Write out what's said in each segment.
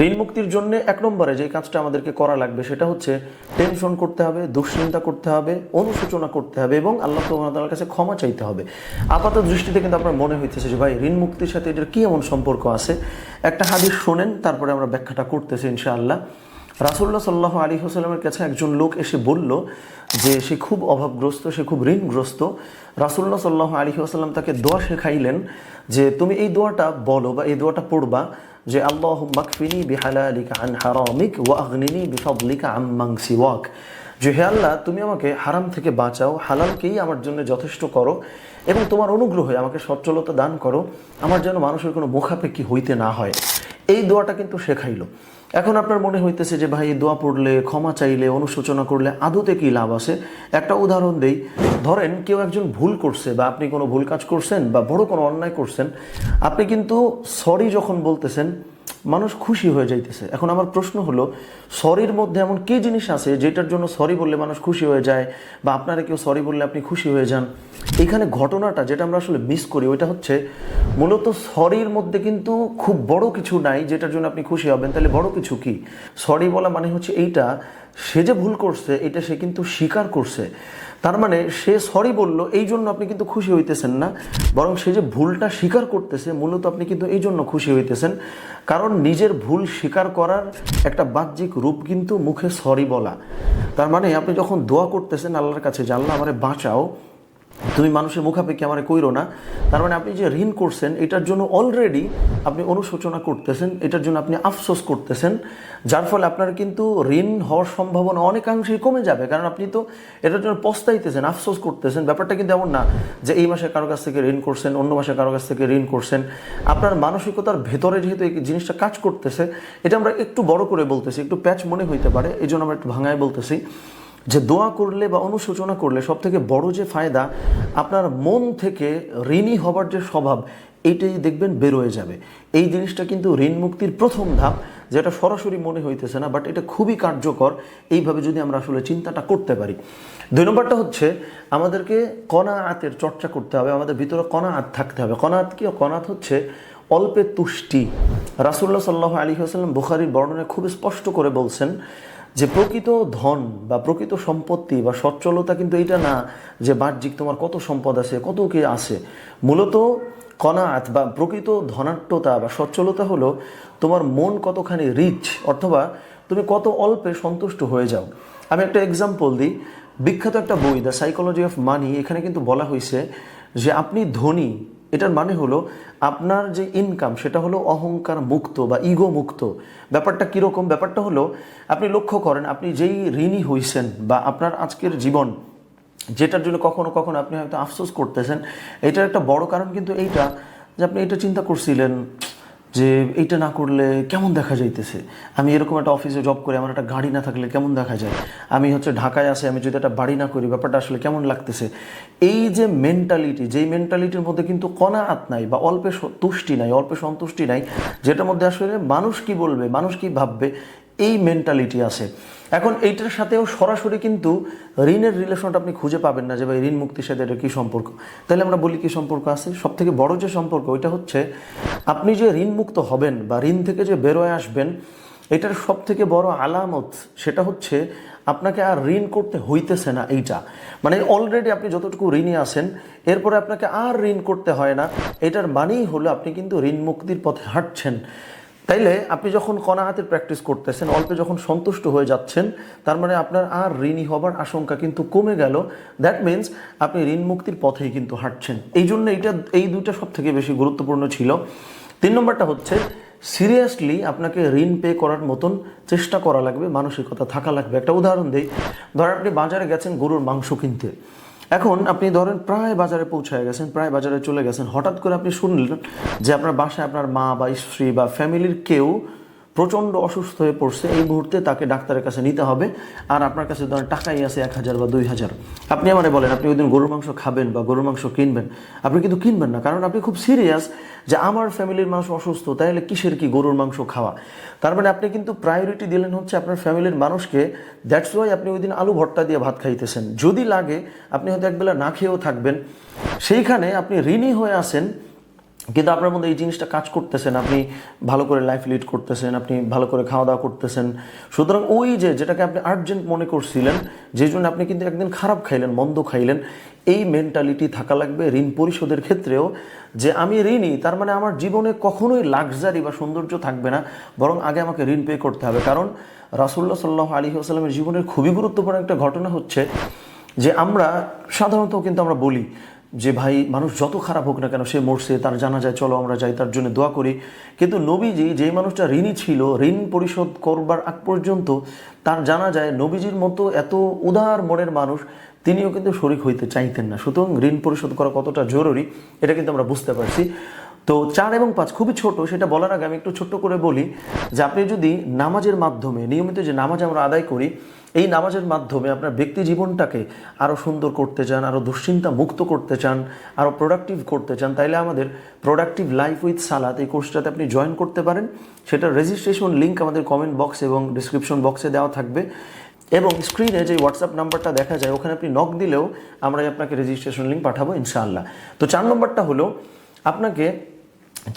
ঋণ মুক্তির জন্য এক নম্বরে যে কাজটা আমাদেরকে করা লাগবে সেটা হচ্ছে টেনশন করতে হবে, দুশ্চিন্তা করতে হবে, অনুশোচনা করতে হবে এবং আল্লাহ তাআলার কাছে ক্ষমা চাইতে হবে। আপাত দৃষ্টিতে কিন্তু আপনার মনে হইতেছে যে ভাই ঋণ মুক্তির সাথে এটার কি এমন সম্পর্ক আছে? একটা হাদিস শোনেন, তারপরে আমরা ব্যাখ্যাটা করতেছি ইনশাআল্লাহ। রাসুল্লাহ সাল্লাহ আলী হোসালামের কাছে একজন লোক এসে বলল যে সে খুব অভাবগ্রস্ত, সে খুব ঋণগ্রস্ত। রাসুল্লাহ সাল্লাহ আলী হোসাল্লাম তাকে দোয়া শেখাইলেন যে তুমি এই দোয়াটা বলো বা এই দোয়াটা পড়বা যে আল্লাহ মাকফিনি বিহালালিকা আন হারামিক ও আগনিনি বিফাদলিকা আম্মাং সিওয়াক। যে হে আল্লাহ, তুমি আমাকে হারাম থেকে বাঁচাও, হালালকেই আমার জন্য যথেষ্ট করো এবং তোমার অনুগ্রহে আমাকে সচ্ছলতা দান করো। আমার যেন মানুষের কোনো মুখাপেক্ষি হইতে না হয়। এই দোয়াটা কিন্তু শেখাইলো। এখন আপনার মনে হইতেছে যে, ভাই, দোয়া পড়লে, ক্ষমা চাইলে, অনুশোচনা করলে আদতে কি লাভ আছে? একটা উদাহরণ দেই। ধরেন, কেউ একজন ভুল করছে বা আপনি কোনো ভুল কাজ করছেন বা বড় কোনো অন্যায় করছেন। আপনি কিন্তু সরি যখন বলতেছেন মানুষ খুশি হয়ে যাইতেছে। এখন আমার প্রশ্ন হলো সরির মধ্যে এমন কি জিনিস আছে যেটার জন্য সরি বললে মানুষ খুশি হয়ে যায় বা আপনারা কেউ সরি বললে আপনি খুশি হয়ে যান? এখানে ঘটনাটা যেটা আমরা আসলে মিস করি, ওইটা হচ্ছে মূলত সরির মধ্যে কিন্তু খুব বড় কিছু নাই যেটার জন্য আপনি খুশি হবেন। তাহলে বড় কিছু কি? সরি বলা মানে হচ্ছে এইটা, সে যে ভুল করছে, এটা সে কিন্তু স্বীকার করছে। তার মানে সে সরি বলল, এই জন্য আপনি কিন্তু খুশি হইতেছেন না। বরং সে যে ভুলটা স্বীকার করতেছে, মূলত আপনি কিন্তু এই জন্য খুশি হইতেছেন। কারণ নিজের ভুল স্বীকার করার একটা বাহ্যিক রূপ কিন্তু মুখে সরি বলা। তার মানে আপনি যখন দোয়া করতেছেন আল্লাহর কাছে জানলা আমারে বাঁচাও তুমি মানুষের মুখাপেক্ষি আমার কইরো না। তার মানে আপনি যে ঋণ করছেন, এটার জন্য অলরেডি আপনি অনুশোচনা করতেছেন, এটার জন্য আপনি আফসোস করতেছেন, যার ফলে আপনার কিন্তু ঋণ হওয়ার সম্ভাবনা অনেকাংশেই কমে যাবে। কারণ আপনি তো এটার জন্য পস্তাইতেছেন, আফসোস করতেছেন। ব্যাপারটা কিন্তু এমন না যে এই মাসে কারও কাছ থেকে ঋণ করছেন, অন্য মাসে কারও কাছ থেকে ঋণ করছেন। আপনার মানসিকতার ভেতরে যেহেতু এই জিনিসটা কাজ করতেছে, এটা আমরা একটু বড় করে বলতেছি, একটু প্যাচ মনে হইতে পারে এই জন্য আমরা একটু ভাঙায় বলতেছি। যে দোয়া করলে বা অনুশোচনা করলে সব থেকে বড় যে ফায়দা, আপনার মন থেকে ঋণী হবার যে স্বভাব, এইটাই দেখবেন বেরোয় যাবে। এই জিনিসটা কিন্তু ঋণ মুক্তির প্রথম ধাপ, যেটা সরাসরি মনে হইতেছে না বাট এটা খুবই কার্যকর। এইভাবে যদি আমরা আসলে চিন্তাটা করতে পারি। দুই নম্বরটা হচ্ছে, আমাদেরকে কণা আতের চর্চা করতে হবে, আমাদের ভিতরে কনাআত থাকতে হবে। কনাআত কি? কনাত হচ্ছে অল্পে তুষ্টি। রাসুল্লাহ সাল্লাহ আলী আসাল্লাম বুখারির বর্ণনায় খুব স্পষ্ট করে বলছেন যে প্রকৃত ধন বা প্রকৃত সম্পত্তি বা সচ্ছলতা কিন্তু এটা না যে বাহ্যিক তোমার কত সম্পদ আছে, কত কি আছে। মূলত কনাত বা প্রকৃত ধনাট্যতা বা সচ্ছলতা হলো তোমার মন কতখানি রিচ অথবা তুমি কত অল্পে সন্তুষ্ট হয়ে যাও। আমি একটা এক্সাম্পল দিই। বিখ্যাত একটা বই দ্য সাইকোলজি অফ মানি এখানে কিন্তু বলা হয়েছে যে আপনি ধনী এটার মানে হলো আপনার যে ইনকাম সেটা হলো অহংকার মুক্ত বা ইগো মুক্ত। ব্যাপারটা কীরকম? ব্যাপারটা হলো, আপনি লক্ষ্য করেন, আপনি যেই ঋণী হইছেন বা আপনার আজকের জীবন, যেটার জন্য কখনো কখনো আপনি হয়তো আফসোস করতেছেন, এটার একটা বড় কারণ কিন্তু এইটা যে আপনি এটা চিন্তা করছিলেন যে এটা না করলে কেমন দেখা যাইতেছে? আমি এরকম একটা অফিসে জব করি, আমার একটা গাড়ি না থাকলে কেমন দেখা যায়? আমি হচ্ছে ঢাকায় আসে আমি যদি একটা বাড়ি না করি, ব্যাপারটা আসলে কেমন লাগতেছে? এই যে মেন্টালিটি যেই মেন্টালিটির মধ্যে কিন্তু কণা কনাআত নাই বা অল্পে তুষ্টি নাই, অল্পে সন্তুষ্টি নাই, যেটার মধ্যে আসলে মানুষ কি বলবে, মানুষ কি ভাববে, এই মেন্টালিটি আছে। এখন এইটার সাথেও সরাসরি কিন্তু ঋণের রিলেশনটা আপনি খুঁজে পাবেন না যে ভাই ঋণ মুক্তির সাথে এটা কী সম্পর্ক? তাহলে আমরা বলি কী সম্পর্ক আছে? সব থেকে বড় যে সম্পর্ক, ওইটা হচ্ছে আপনি যে ঋণ মুক্ত হবেন বা ঋণ থেকে যে বেরোয় আসবেন, এটার সব থেকে বড় আলামত সেটা হচ্ছে আপনাকে আর ঋণ করতে হইতেছে না এইটা। মানে অলরেডি আপনি যতটুকু ঋণে আছেন, এরপরে আপনাকে আর ঋণ করতে হয় না। এটার মানেই হলো আপনি কিন্তু ঋণ মুক্তির পথে হাঁটছেন। তাইলে আপনি যখন কণাহাতের প্র্যাকটিস করতেছেন, অল্পে যখন সন্তুষ্ট হয়ে যাচ্ছেন, তার মানে আপনার আর ঋণী হবার আশঙ্কা কিন্তু কমে গেল। দ্যাট মিন্স আপনি ঋণ মুক্তির পথেই কিন্তু হাঁটছেন। এই জন্য এইটা, এই দুইটা সব থেকে বেশি গুরুত্বপূর্ণ ছিল। তিন নম্বরটা হচ্ছে সিরিয়াসলি আপনাকে ঋণ পে করার মতন চেষ্টা করা লাগবে, মানসিকতা থাকা লাগবে। একটা উদাহরণ দিই। ধর আপনি বাজারে গেছেন গরুর মাংস কিনতে। এখন আপনি ধরেন প্রায় বাজারে পৌঁছায় গেছেন, প্রায় বাজারে চলে গেছেন, হঠাৎ করে আপনি শুনলেন যে আপনার বাসায় আপনার মা বা স্ত্রী বা ফ্যামিলির কেউ প্রচণ্ড অসুস্থ হয়ে পড়ছে, এই মুহূর্তে তাকে ডাক্তারের কাছে নিতে হবে। আর আপনার কাছে ধরেন টাকাই আছে এক হাজার বা দুই হাজার। আপনি আমারে বলেন, আপনি ওই দিন গরুর মাংস খাবেন বা গরুর মাংস কিনবেন। আপনি কিন্তু কিনবেন না, কারণ আপনি খুব সিরিয়াস যে আমার ফ্যামিলির মানুষ অসুস্থ তাহলে কিসের কি গরুর মাংস খাওয়া? তার মানে আপনি কিন্তু প্রায়োরিটি দিলেন হচ্ছে আপনার ফ্যামিলির মানুষকে। দ্যাটস ওয়াই আপনি ওই দিন আলু ভর্তা দিয়ে ভাত খাইতেছেন। যদি লাগে, আপনি হয়তো একবেলা না খেয়েও থাকবেন। সেইখানে আপনি ঋণী হয়ে আসেন কিন্তু আপনার মধ্যে এই জিনিসটা কাজ করতেছেন, আপনি ভালো করে লাইফ লিড করতেছেন, আপনি ভালো করে খাওয়া দাওয়া করতেছেন। সুতরাং ওই যে, যেটাকে আপনি আর্জেন্ট মনে করছিলেন, যে জন্য আপনি কিন্তু একদিন খারাপ খাইলেন, মন্দ খাইলেন, এই মেন্টালিটি থাকা লাগবে ঋণ পরিশোধের ক্ষেত্রেও, যে আমি ঋণই তার মানে আমার জীবনে কখনোই লাক্সারি বা সৌন্দর্য থাকবে না, বরং আগে আমাকে ঋণ পে করতে হবে। কারণ রাসুল্লাহ সাল্লাহ আলী আসসালামের জীবনের খুবই গুরুত্বপূর্ণ একটা ঘটনা হচ্ছে, যে আমরা সাধারণত কিন্তু আমরা বলি যে ভাই মানুষ যত খারাপ হোক না কেন, সে মরছে, তার জানা যায়, চলো আমরা যাই, তার জন্য দোয়া করি। কিন্তু নবীজি যে মানুষটা ঋণী ছিল, ঋণ পরিশোধ করবার আগ পর্যন্ত তার জানা যায়, নবীজির মতো এত উদার মনের মানুষ তিনিও কিন্তু শরিক হইতে চাইতেন না। সুতরাং ঋণ পরিশোধ করা কতটা জরুরি, এটা কিন্তু আমরা বুঝতে পারছি। তো চার এবং পাঁচ খুবই ছোট, সেটা বলার আগে আমি একটু ছোট্ট করে বলি যে আপনি যদি নামাজের মাধ্যমে, নিয়মিত যে নামাজ আমরা আদায় করি, এই নামাজের মাধ্যমে আপনার ব্যক্তি জীবনটাকে আরও সুন্দর করতে চান আরও দুশ্চিন্তা মুক্ত করতে চান আরও প্রোডাক্টিভ করতে চান, তাইলে আমাদের প্রোডাক্টিভ লাইফ উইথ সালাত এই কোর্সটাতে আপনি জয়েন করতে পারেন। সেটার রেজিস্ট্রেশন লিঙ্ক আমাদের কমেন্ট বক্স এবং ডিসক্রিপশন বক্সে দেওয়া থাকবে। এবং স্ক্রিনে যে হোয়াটসঅ্যাপ নাম্বারটা দেখা যায়, ওখানে আপনি নক দিলেও আমরা আপনাকে রেজিস্ট্রেশন লিঙ্ক পাঠাবো ইনশাআল্লাহ। তো চার নম্বরটা হলো, আপনাকে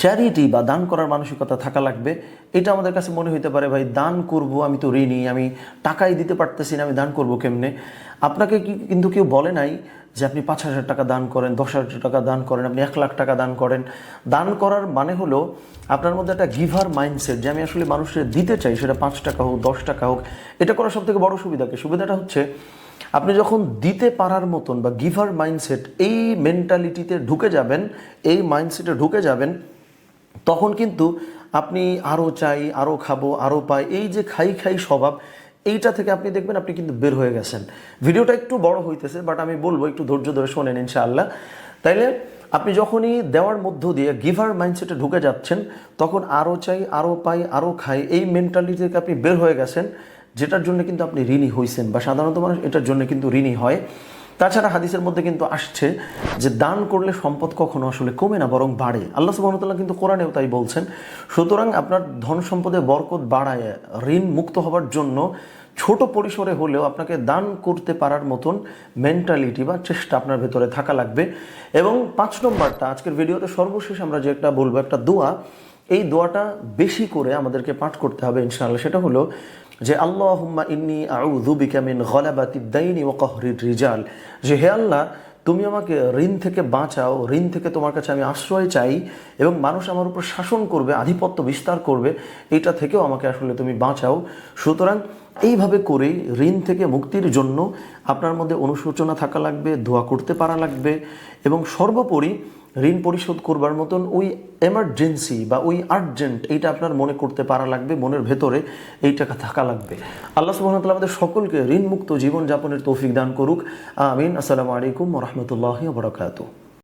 চ্যারিটি বা দান করার মানসিকতা থাকা লাগবে। এটা আমাদের কাছে মনে হইতে পারে, ভাই, দান করব, আমি তো ঋণী, আমি টাকাই দিতে পারতেছি না, আমি দান করব কেমনে? আপনাকে কি কিন্তু কেউ বলে নাই যে আপনি পাঁচ হাজার টাকা দান করেন, দশ হাজার টাকা দান করেন, আপনি এক লাখ টাকা দান করেন। দান করার মানে হলো আপনার মধ্যে একটা গিভার মাইন্ডসেট যে আমি আসলে মানুষের দিতে চাই, সেটা পাঁচ টাকা হোক, দশ টাকা হোক। এটা করার সব থেকে বড় সুবিধা কি? সুবিধাটা হচ্ছে আপনি যখন দিতে পারার মতন বা গিভার মাইন্ডসেট এই মেন্টালিটিতে ঢুকে যাবেন, এই মাইন্ডসেটে ঢুকে যাবেন তখন কিন্তু আপনি আরও চাই আরও খাব আরও পাই, এই যে খাই খাই স্বভাব, এইটা থেকে আপনি দেখবেন আপনি কিন্তু বের হয়ে গেছেন। ভিডিওটা একটু বড় হইতেছে বাট আমি বলব একটু ধৈর্য ধরে শোনেন ইনশাআল্লাহ। তাইলে আপনি যখনই দেওয়ার মধ্য দিয়ে গিভার মাইন্ডসেটে ঢুকে যাচ্ছেন, তখন আরও চাই আরও পাই আরও খাই, এই মেন্টালিটি থেকে আপনি বের হয়ে গেছেন, যেটার জন্য কিন্তু আপনি ঋণী হয়েছেন বা সাধারণত মানুষ এটার জন্য কিন্তু ঋণী হয়। তাছাড়া হাদিসের মধ্যে কিন্তু আসছে যে দান করলে সম্পদ কখনো আসলে কমে না, বরং বাড়ে। আল্লাহ সুবাহতাল্লাহ কিন্তু কোরআনেও তাই বলছেন, সুতরাং আপনার ধন সম্পদে বরকত বাড়ায়, ঋণ মুক্ত হওয়ার জন্য ছোট পরিসরে হলেও আপনাকে দান করতে পারার মতন মেন্টালিটি বা চেষ্টা আপনার ভেতরে থাকা লাগবে। এবং পাঁচ নম্বরটা, আজকের ভিডিওতে সর্বশেষ আমরা যে একটা বলব, একটা দোয়া, এই দোয়াটা বেশি করে আমাদেরকে পাঠ করতে হবে ইনশাআল্লাহ। সেটা হলো যে আল্লাহুম্মা ইন্নি আউযু বিকা মিন গলাবাতিদ দাইনি ওয়া কাহরির রিজাল। যে হে আল্লাহ, তুমি আমাকে ঋণ থেকে বাঁচাও, ঋণ থেকে তোমার কাছে আমি আশ্রয় চাই এবং মানুষ আমার উপর শাসন করবে, আধিপত্য বিস্তার করবে, এটা থেকেও আমাকে আসলে তুমি বাঁচাও। সুতরাং এইভাবে করেই ঋণ থেকে মুক্তির জন্য আপনার মধ্যে অনুশোচনা থাকা লাগবে, দোয়া করতে পারা লাগবে এবং সর্বোপরি ঋণ পরিশোধ করবার মতন ওই এমার্জেন্সি বা ওই আর্জেন্ট এইটা আপনার মনে করতে পারা লাগবে, মনের ভেতরে এই টাকা থাকা লাগবে। আল্লাহ সুবাহতাল্লাহ আমাদের সকলকে ঋণমুক্ত জীবনযাপনের তৌফিক দান করুক। আমিন। আসসালামু আলাইকুম রহমতুল্লাহ বরকাতু